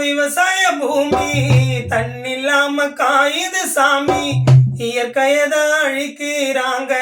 விவசாய பூமி தண்ணில்லாம காயுது சாமி. இயற்கையதான் அழிக்கிறாங்க.